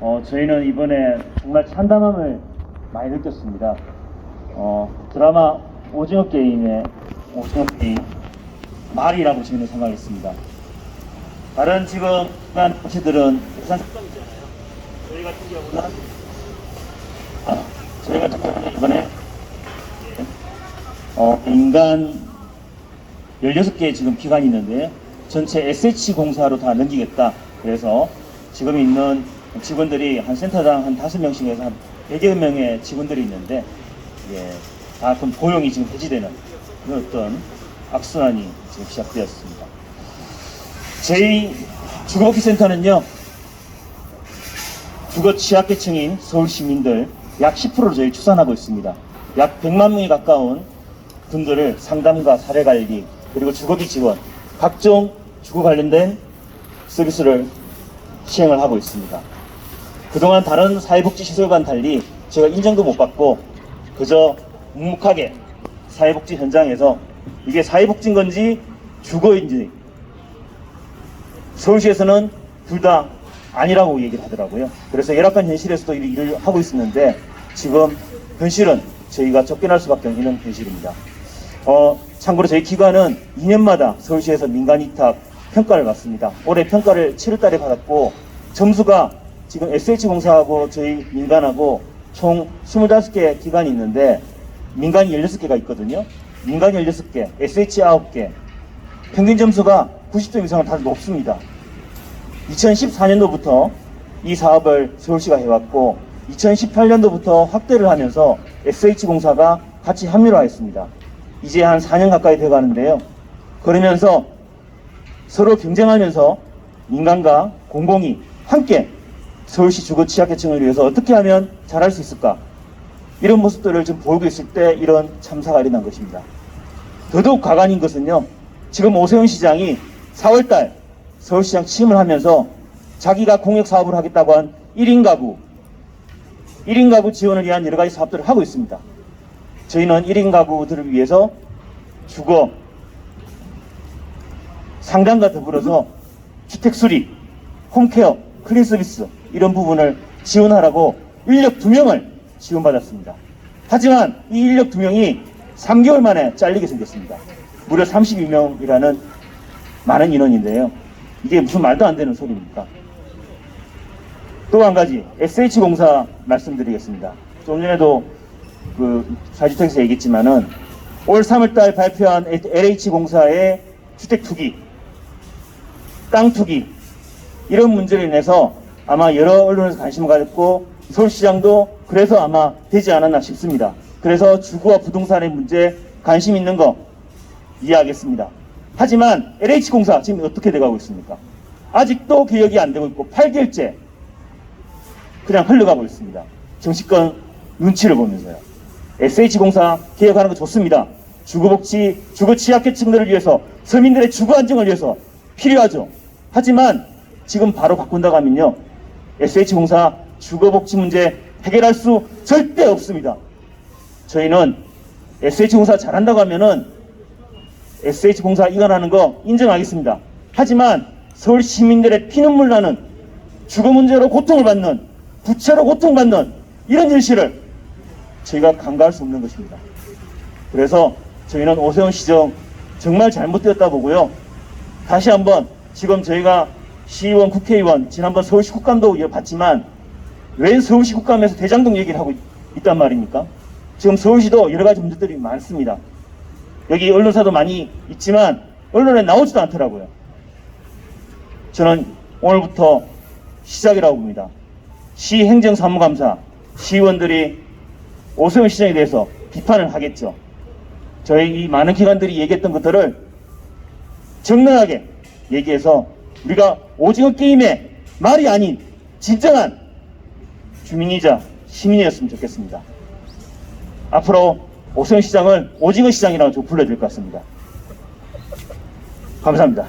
어, 저희는 이번에 정말 참담함을 많이 느꼈습니다. 어, 드라마 오징어 게임의 오징어 게임 말이라고 저희는 생각했습니다. 다른 지금 한 업체들은 부산 특성이잖아요. 저희 같은 경우는 아, 저희 같은 경우는 이번에 어, 인간 16개 지금 기관이 있는데 전체 SH공사로 다 넘기겠다. 그래서 지금 있는 직원들이 한 센터당 한 5명씩 해서 한 100여 명의 직원들이 있는데 예, 다 그럼 고용이 지금 해지되는 그런 어떤 악순환이 지금 시작되었습니다. 저희 주거복지 센터는요. 주거 취약계층인 서울 시민들 약 10%를 저희 추산하고 있습니다. 약 100만 명이 가까운 분들을 상담과 사례 관리 그리고 주거비 지원 각종 주거 관련된 서비스를 시행을 하고 있습니다. 그동안 다른 사회복지 시설과는 달리 제가 인정도 못 받고 그저 묵묵하게 사회복지 현장에서 이게 사회복지인 건지 주거인지 서울시에서는 둘 다 아니라고 얘기를 하더라고요. 그래서 열악한 현실에서도 일- 일을 하고 있었는데 지금 현실은 저희가 쫓겨날 수밖에 없는 현실입니다. 어, 참고로 저희 기관은 2년마다 서울시에서 민간 위탁 평가를 받습니다. 올해 평가를 7월달에 받았고 점수가 지금 SH공사하고 저희 민간하고 총 25개 기관이 있는데 민간이 16개가 있거든요. 민간이 16개, SH 9개, 평균 점수가 90점 이상은 다들 높습니다. 2014년도부터 이 사업을 서울시가 해왔고 2018년도부터 확대를 하면서 SH공사가 같이 합류하였습니다. 이제 한 4년 가까이 돼가는데요. 그러면서 서로 경쟁하면서 민간과 공공이 함께 서울시 주거 취약계층을 위해서 어떻게 하면 잘할 수 있을까 이런 모습들을 좀 보이고 있을 때 이런 참사가 일어난 것입니다. 더더욱 가관인 것은요. 지금 오세훈 시장이 4월달 서울시장 취임을 하면서 자기가 공약 사업을 하겠다고 한 1인 가구, 1인 가구 지원을 위한 여러 가지 사업들을 하고 있습니다. 저희는 1인 가구들을 위해서 주거, 상담과 더불어서 주택 수리, 홈케어, 클린 서비스 이런 부분을 지원하라고 인력 2명을 지원받았습니다. 하지만 이 인력 2명이 3개월 만에 잘리게 생겼습니다. 무려 32명이라는 많은 인원인데요. 이게 무슨 말도 안 되는 소리입니까? 또 한 가지 SH공사 말씀드리겠습니다. 좀 전에도 그 사주택에서 얘기했지만은 올 3월달 발표한 LH공사의 주택 투기, 땅 투기 이런 문제로 인해서 아마 여러 언론에서 관심을 가졌고 서울시장도 그래서 아마 되지 않았나 싶습니다. 그래서 주거와 부동산의 문제 관심 있는 거 이해하겠습니다. 하지만 LH공사 지금 어떻게 돼가고 있습니까? 아직도 개혁이 안 되고 있고 8개월째 그냥 흘러가고 있습니다. 정치권 눈치를 보면서요. SH공사 개혁하는 거 좋습니다. 주거복지, 주거 취약계층들을 위해서 서민들의 주거 안정을 위해서 필요하죠. 하지만 지금 바로 바꾼다고 하면요. SH공사 주거복지 문제 해결할 수 절대 없습니다. 저희는 SH공사 잘한다고 하면은 SH공사 이관하는 거 인정하겠습니다. 하지만 서울 시민들의 피눈물 나는 주거 문제로 고통을 받는 부채로 고통받는 이런 현실을 저희가 간과할 수 없는 것입니다. 그래서 저희는 오세훈 시정 정말 잘못되었다 보고요. 다시 한번 지금 저희가 시의원, 국회의원, 지난번 서울시 국감도 봤지만 왜 서울시 국감에서 대장동 얘기를 하고 있- 있단 말입니까? 지금 서울시도 여러 가지 문제들이 많습니다. 여기 언론사도 많이 있지만 언론에 나오지도 않더라고요. 저는 오늘부터 시작이라고 봅니다. 시 행정사무감사, 시의원들이 오세훈 시장에 대해서 비판을 하겠죠. 저희 이 많은 기관들이 얘기했던 것들을 정당하게 얘기해서 우리가 오징어 게임의 말이 아닌 진정한 주민이자 시민이었으면 좋겠습니다. 앞으로 오세훈 시장을 오징어 시장이라고 될것 같습니다. 감사합니다.